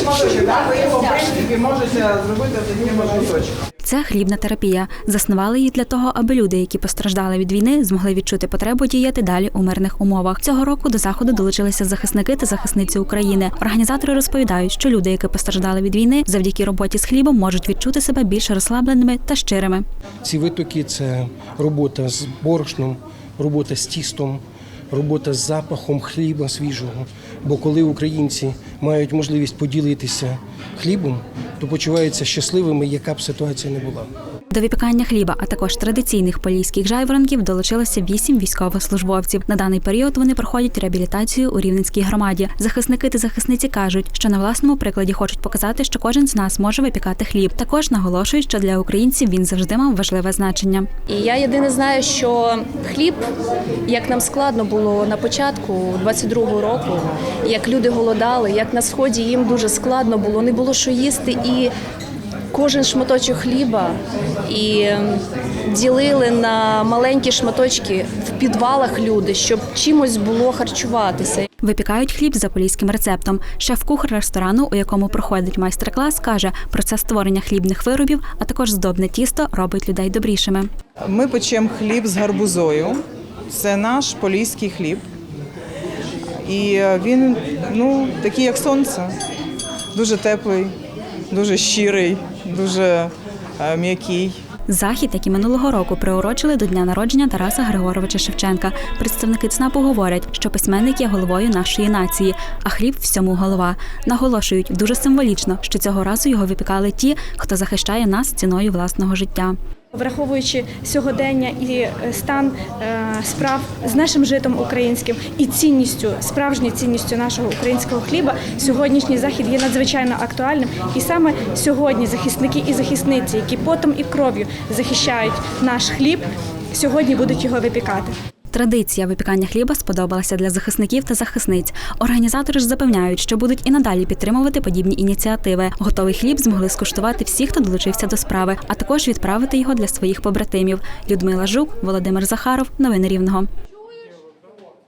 шматочок, так? Ви його, в принципі, можете зробити таким шматочком. Це хлібна терапія. Заснували її для того, аби люди, які постраждали від війни, змогли відчути потребу діяти далі у мирних умовах. Цього року до заходу долучилися захисники та захисниці України. Організатори розповідають, що люди, які постраждали від війни, завдяки роботі з хлібом можуть відчути себе більш розслабленими та щирими. Ці витоки це робота з борошном, робота з тістом, робота з запахом хліба свіжого. Бо коли українці мають можливість поділитися хлібом, то почуваються щасливими, яка б ситуація не була. До випікання хліба, а також традиційних поліських жайворонків долучилося вісім військовослужбовців. На даний період вони проходять реабілітацію у Рівненській громаді. Захисники та захисниці кажуть, що на власному прикладі хочуть показати, що кожен з нас може випікати хліб. Також наголошують, що для українців він завжди мав важливе значення. І я єдине знаю, що хліб, як нам складно було на початку 22-го року, як люди голодали, як на сході їм дуже складно було, не було що їсти, і кожен шматочок хліба і ем, ділили на маленькі шматочки в підвалах люди, щоб чимось було харчуватися. Випікають хліб за поліським рецептом. Шеф-кухар ресторану, у якому проходить майстер-клас, каже, процес створення хлібних виробів, а також здобне тісто робить людей добрішими. Ми печемо хліб з гарбузою. Це наш поліський хліб. І він ну, такий, як сонце. Дуже теплий, дуже щирий, дуже е, м'який. Захід, який минулого року приурочили до дня народження Тараса Григоровича Шевченка. Представники ЦНАПу говорять, що письменник є головою нашої нації, а хліб всьому голова. Наголошують дуже символічно, що цього разу його випікали ті, хто захищає нас ціною власного життя. Враховуючи сьогодення і е, стан е, справ з нашим житом українським і цінністю, справжньою цінністю нашого українського хліба, сьогоднішній захід є надзвичайно актуальним. І саме сьогодні захисники і захисниці, які потом і кров'ю захищають наш хліб, сьогодні будуть його випікати. Традиція випікання хліба сподобалася для захисників та захисниць. Організатори ж запевняють, що будуть і надалі підтримувати подібні ініціативи. Готовий хліб змогли скуштувати всі, хто долучився до справи, а також відправити його для своїх побратимів. Людмила Жук, Володимир Захаров. Новини Рівного.